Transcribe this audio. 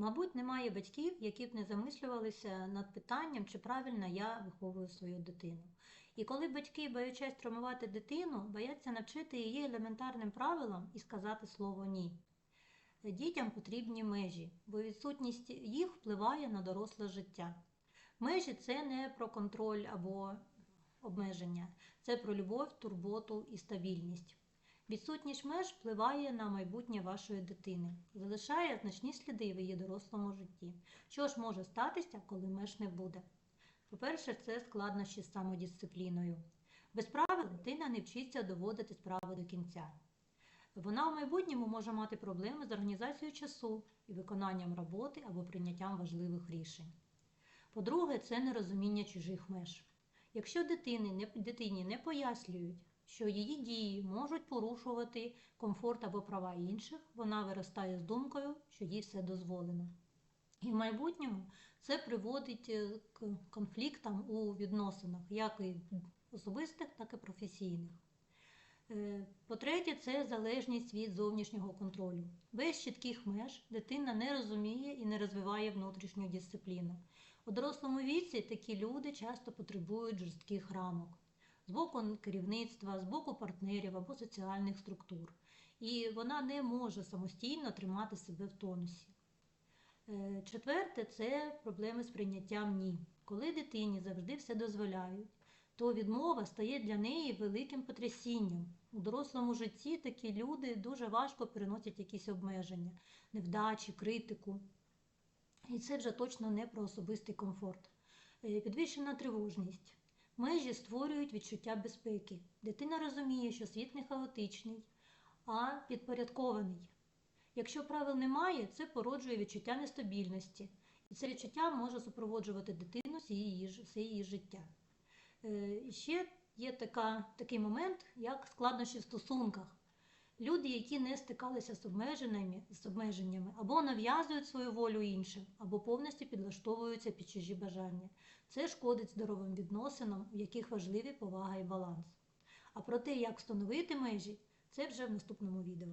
Мабуть, немає батьків, які б не замислювалися над питанням, чи правильно я виховую свою дитину. І коли батьки, боячись травмувати дитину, бояться навчити її елементарним правилам і сказати слово ні. Дітям потрібні межі, бо відсутність їх впливає на доросле життя. Межі це не про контроль або обмеження, це про любов, турботу і стабільність. Відсутність меж впливає на майбутнє вашої дитини, залишає значні сліди в її дорослому житті. Що ж може статися, коли меж не буде? По-перше, це складнощі з самодисципліною. Без правил дитина не вчиться доводити справи до кінця. Вона в майбутньому може мати проблеми з організацією часу і виконанням роботи або прийняттям важливих рішень. По-друге, це нерозуміння чужих меж. Якщо дитині не пояснюють, що її дії можуть порушувати комфорт або права інших, вона виростає з думкою, що їй все дозволено. І в майбутньому це приводить е, к конфліктам у відносинах, як і особистих, так і професійних. Е, По-третє, це залежність від зовнішнього контролю. Без чітких меж дитина не розуміє і не розвиває внутрішню дисципліну. У дорослому віці такі люди часто потребують жорстких рамок з боку керівництва, з боку партнерів або соціальних структур. І вона не може самостійно тримати себе в тонусі. Е, Четверте це проблеми з прийняттям ні. Коли дитині завжди все дозволяють, то відмова стає для неї великим потрясінням. У дорослому житті такі люди дуже важко переносять якісь обмеження, невдачі, критику. І це вже точно не про особистий комфорт. Е, Підвищена тривожність. Межі створюють відчуття безпеки. Дитина розуміє, що світ не хаотичний, а підпорядкований. Якщо правил немає, це породжує відчуття нестабільності. І це відчуття може супроводжувати дитину все її, її життя. Е, і Ще є така, такий момент, як складнощі в стосунках. Люди, які не стикалися з обмеженнями, з обмеженнями, або нав'язують свою волю іншим, або повністю підлаштовуються під чужі бажання. Це шкодить здоровим відносинам, в яких важливі повага і баланс. А про те, як встановити межі, це вже в наступному відео.